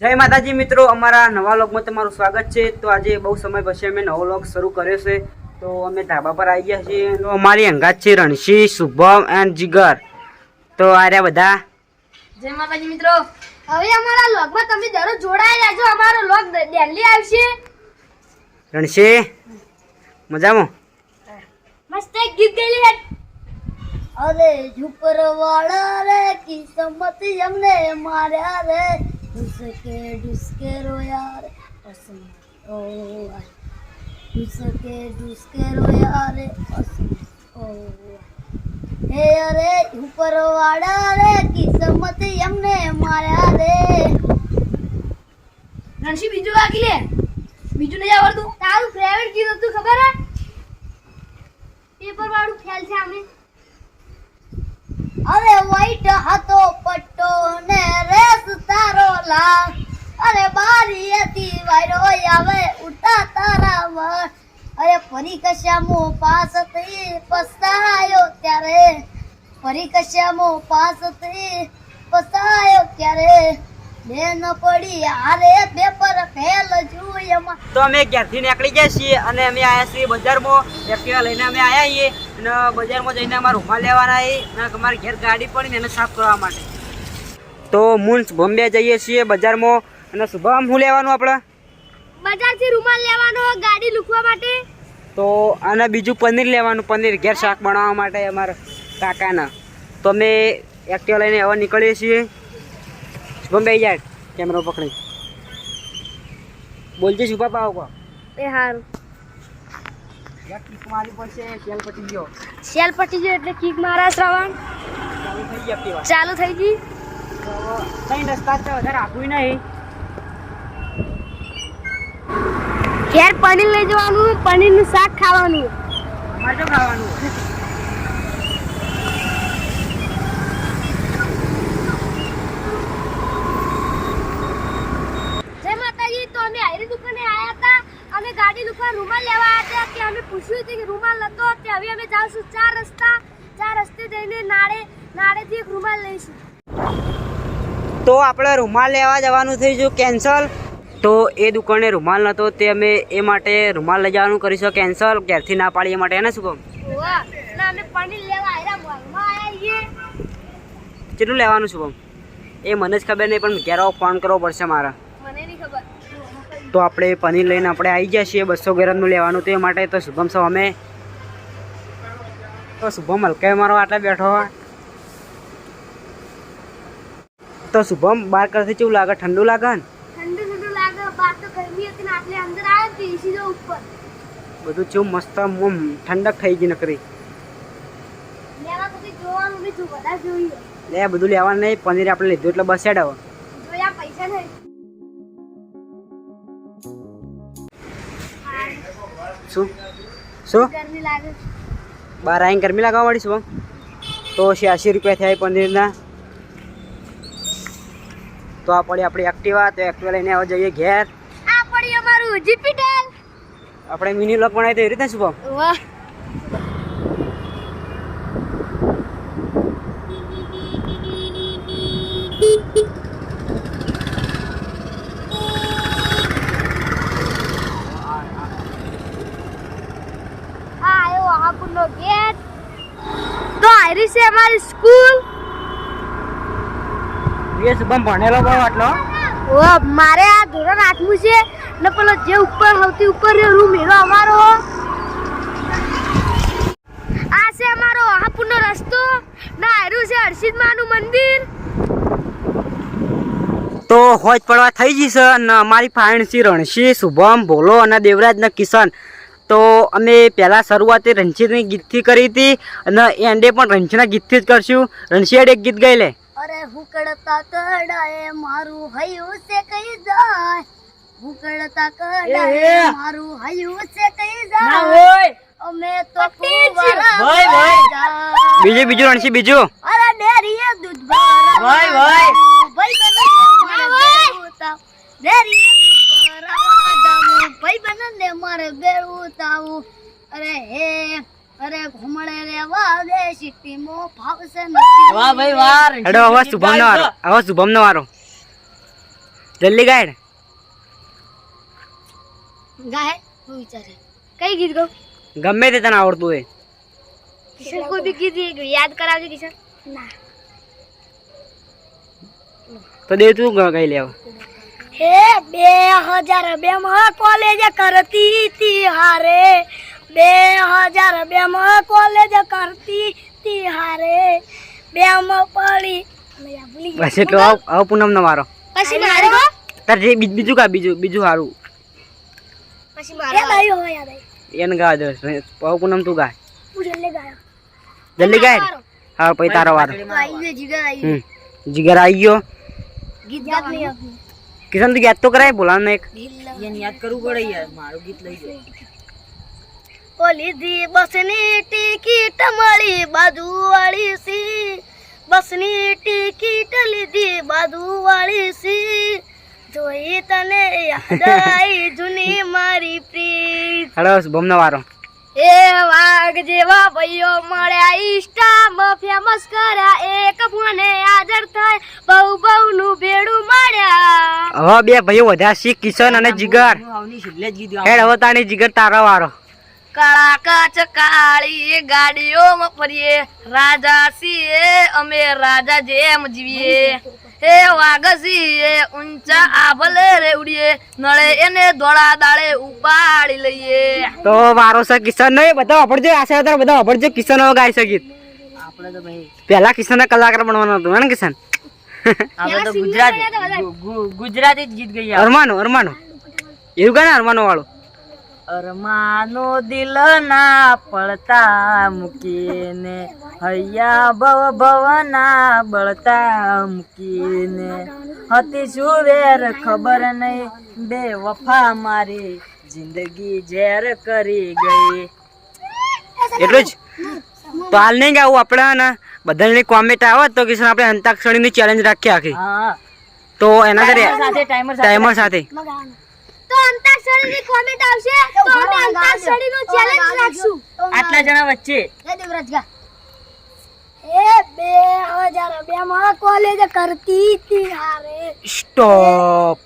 જય માતાજી મિત્રો અમારા નવા લોગમાં તમારું સ્વાગત છે. તો આજે બહુ સમય પછી અમે નવો લોગ શરૂ કર્યો છે. તો અમે ધાબા પર આવી ગયા છીએ. તો અમારી અંગાત છે રણસી શુભમ એન્ડ જીગર. તો આ રહ્યા બધા. જય માતાજી મિત્રો. હવે અમારા લોગમાં તમે દરરોજ જોડાઈ રહેજો. અમારો લોગ ડેલી આવશે. રણસી મજામાં? મસ્ત એક ગીત ગયેલી હે અરે ઝુપર વાળા રે કિસ્મત અમને માર્યા રે. ઢુસકે ઢુસકે રોયા રે અસમ ઓ ઢુસકે ઢુસકે રોયા રે અસમ ઓ હે અરે ઉપર વાળા રે કિસ્મત અમને માર્યા રે રણસી બીજું વાગી લે બીજું નહીં આવડતું તારું ફેવરેટ ગીત હતું ખબર હે? પેપર વાળું ખ્યાલ છે આમે અરે વ્હાઈટ હતો પટ્ટો ને રેસ તારો લાલ અરે બારી હતી વાયરો આવે ઉઠા તારા વર અરે ફરી કશામો પાસ થઈ પસ્તાયો ત્યારે ફરી કશામો પાસ થઈ પસ્તાયો ક્યારે? બે ન પડી આરે પેપર ફેલ એમાં. તો અમે ઘેરથી નીકળી ગયા છીએ અને અમે આવ્યા છીએ બજારમાં. એક્ટિવા લઈને અમે આવ્યા છીએ અને બજારમાં જઈને અમારા રૂમાલ લેવાના અને અમારી ઘેર ગાડી પડી ને એને સાફ કરવા માટે. તો મુન્સ બોમ્બે જઈએ છીએ બજારમાં અને શુભમ શું લેવાનું આપણે બજારથી રૂમાલ લેવાનો ગાડી લૂકવા માટે. તો અને બીજું પનીર લેવાનું પનીર ઘેર શાક બનાવવા માટે અમારા કાકાના. તો અમે એક્ટિવા લઈને હવે નીકળીએ છીએ. શુભમ બે જાય કેમેરો પકડી. બોલજે શુભા પાવ કો એ હારું. મારી પડશે તેલ પટી ગયો. સેલ પટી ગયો એટલે કિક મારા શ્રવણ. ચાલુ થઈ ગઈ કઈ રસ્તા છે વધારે આપ્યું નહીં. ઘેર પનીર લઈ જવાનું પનીરનું શાક ખાવાનું. અમારે ખાવાનું જય માતાજી તો અમે આયરી દુકાને આયા હતા અમે ગાડી દુકાન રૂમાલ લેવા આવ્યા હતા કે અમે પૂછ્યું હતું કે રૂમાલ નતો તે હવે અમે જાવશું ચાર રસ્તા ચાર રસ્તે જઈને નાળે નાળેથી એક રૂમાલ લઈશું. તો આપણે રૂમાલ લેવા જવાનું થઈ ગયું કેન્સલ. તો એ દુકાને રૂમાલ નહોતો તે અમે એ માટે રૂમાલ લઈ જવાનું કરીશું. કેન્સલ ઘેરથી ના પાડીએ માટે એને શું કહું? અમે પનીર લેવા કેટલું લેવાનું શુભમ એ મને જ ખબર નહીં પણ ઘેર ફોન કરવો પડશે મારે. તો આપણે પનીર લઈને આપણે આવી જઈએ છીએ બસો ગ્રામનું લેવાનું તે માટે તો શુભમ સાહેબ અમે તો શુભમ હલકાઈ મારો આટલે બેઠો તો શુભમ બાર કરતી કેવું લાગે? ઠંડુ લાગે ને? બધું ચેવું મસ્ત ઠંડક થઈ ગઈ નકરી. લે બધું લેવાનું નહીં પનીર આપણે લીધું એટલે બસ હેડ પૈસા નહીં. શું? શું? બાર આવીને ગરમી લાગવા મળી શુભમ તો છ્યાસી રૂપિયા થયા પનીરના તો આ પડી આપણી એક્ટિવા તો એક્ટિવા લઈને આવવા જઈએ ઘેર. આ પડી અમારું જીપીટલ આપણે મિની લોક બનાવી તો એવી રીતે શુભમ વાહ આ આવ્યો આહાપુરનો ગેટ તો આયરી છે અમારી સ્કૂલ. એ શુભમ ભણેલો બહુ આટલો. ઓ મારે આ ધોરણ આઠમું છે. ને પેલો જે ઉપર સૌથી ઉપર રૂમ એનો અમારો. આ છે અમારો હાપુરનો રસ્તો. ના આયરું છે હર્ષિદ માનું મંદિર. તો હોજ પડવા થઈ જશે અને અમારી ફાઇણસી રણશી શુભમ ભોલો અને દેવરાજ ને કિશન. તો અમે પહેલાં શરૂઆતે રણછીદની ગીતથી કરી હતી અને એન્ડે પણ રણછીના ગીતથી જ કરશું. રણછીડ એક ગીત ગઈ લે. અરે હુકડતા કડાએ મારું હયું છે કઈ જાય? હુકડતા કડાએ મારું હયું છે કઈ જાય? અમે તો ભાઈ, ભાઈ. બીજું બીજું રણશી બીજું. અરે ડેરીએ દૂધ ભાઈ. ભાઈ બને મારે બેવું તાવ. ડેરીએ દૂધ ભરાવા જાવું. ભાઈ બને ને મારે બેવું તાવું. અરે હે અરે ઘુમડે રેવા દે સિટીમાં ફાવશે વાર હેડો હવે શુભમ નો વારો. હવે શુભમ નો વારો. જલ્દી ગાય. ગાય હું વિચારે. કઈ ગીત ગાઉં? ગમે તે તને આવડતું હોય. કિશન કોઈ બી ગીત યાદ કરાવજો કિશન. ના. તો દે તું ગાઈ લેવા. હે બે હજાર બે માં કોલેજ કરતી તી હારે. બે હજાર બે માં કોલેજ કરતી તી હારે. બે માં પડી. બસ એટલો આવ આવ પૂનમ નો મારો પછી મારો તાર જે બીજું કા? બીજું બીજું સારું પછી મારો એ ગાયો હોય યાદ એને ગાવા દે. આવ પૂનમ તું ગાયો. જલ્દી ગાય. હા પછી તારો વારો. જીગર આવી ગયો. કિશન તું યાદ તો કરાય બોલાવ એક. યાદ કરવું પડે યાર. મારું ગીત લઈ જાય ઓ લીધી બસની ટિકિટ મળી બાજુ વાળી સી બસની ટિકિટ લીધી બાજુ વાળી સી. જોઈ તને યાદ આવી જૂની મારી પ્રીત. હળો બમનો વારો. એ વાઘ જેવા ભાઈઓ મળ્યા ઇન્સ્ટામાં ફેમસ કર્યા. એક ફોને હાજર થાય બહુ બહુ નું ભેડું મળ્યા હવે બે ભાઈઓ વધ્યા શીખ કિશન અને જીગર. હેડ હવે તાણી જીગર તારો વારો. કાળા કાચ કાળી ગાડીઓમાં ફરીએ. રાજા સીએ અમે રાજા જેમ જીવીએ. હે વાઘસીએ ઊંચા આભલે રે ઉડીએ નળે એને ધોળા દાળે ઉપાડી લઈએ. તો વારો છે કિશન. નહીં બધા વાપરજો. આશા બધા વાપરજો. કિશન હવે ગાઈ શકીત આપણે તો ભાઈ પહેલા કિશન કલાકાર બનવાનો હતો ને કિશન? આપણે તો ગુજરાતી ગુજરાતી જ ગીત ગઈ અરમાનો અરમાનો. એવું ગાને અરમાનો વાળો અરમાનો દિલ ના પડતા મૂકીને હૈયા ભવ ભવના બળતા મૂકીને. હતી શું વેર ખબર નહીં બે વફા મારી જિંદગી ઝેર કરી ગઈ. એટલું જ તો હાલ નહીં ગાવું આપણે ને બધાની કોમેન્ટ આવે તો કિશન આપણે અંતાક્ષરીની ચેલેન્જ રાખીએ આખી. તો એના સાથે સાથે. ટાઈમર ટાઈમર સાથે. તો આવશે તો ચેલેન્જ રાખશું. આટલા જણા વચ્ચે. એ બે હજાર બે માં કોલેજ કરતી હતી હારે. સ્ટોપ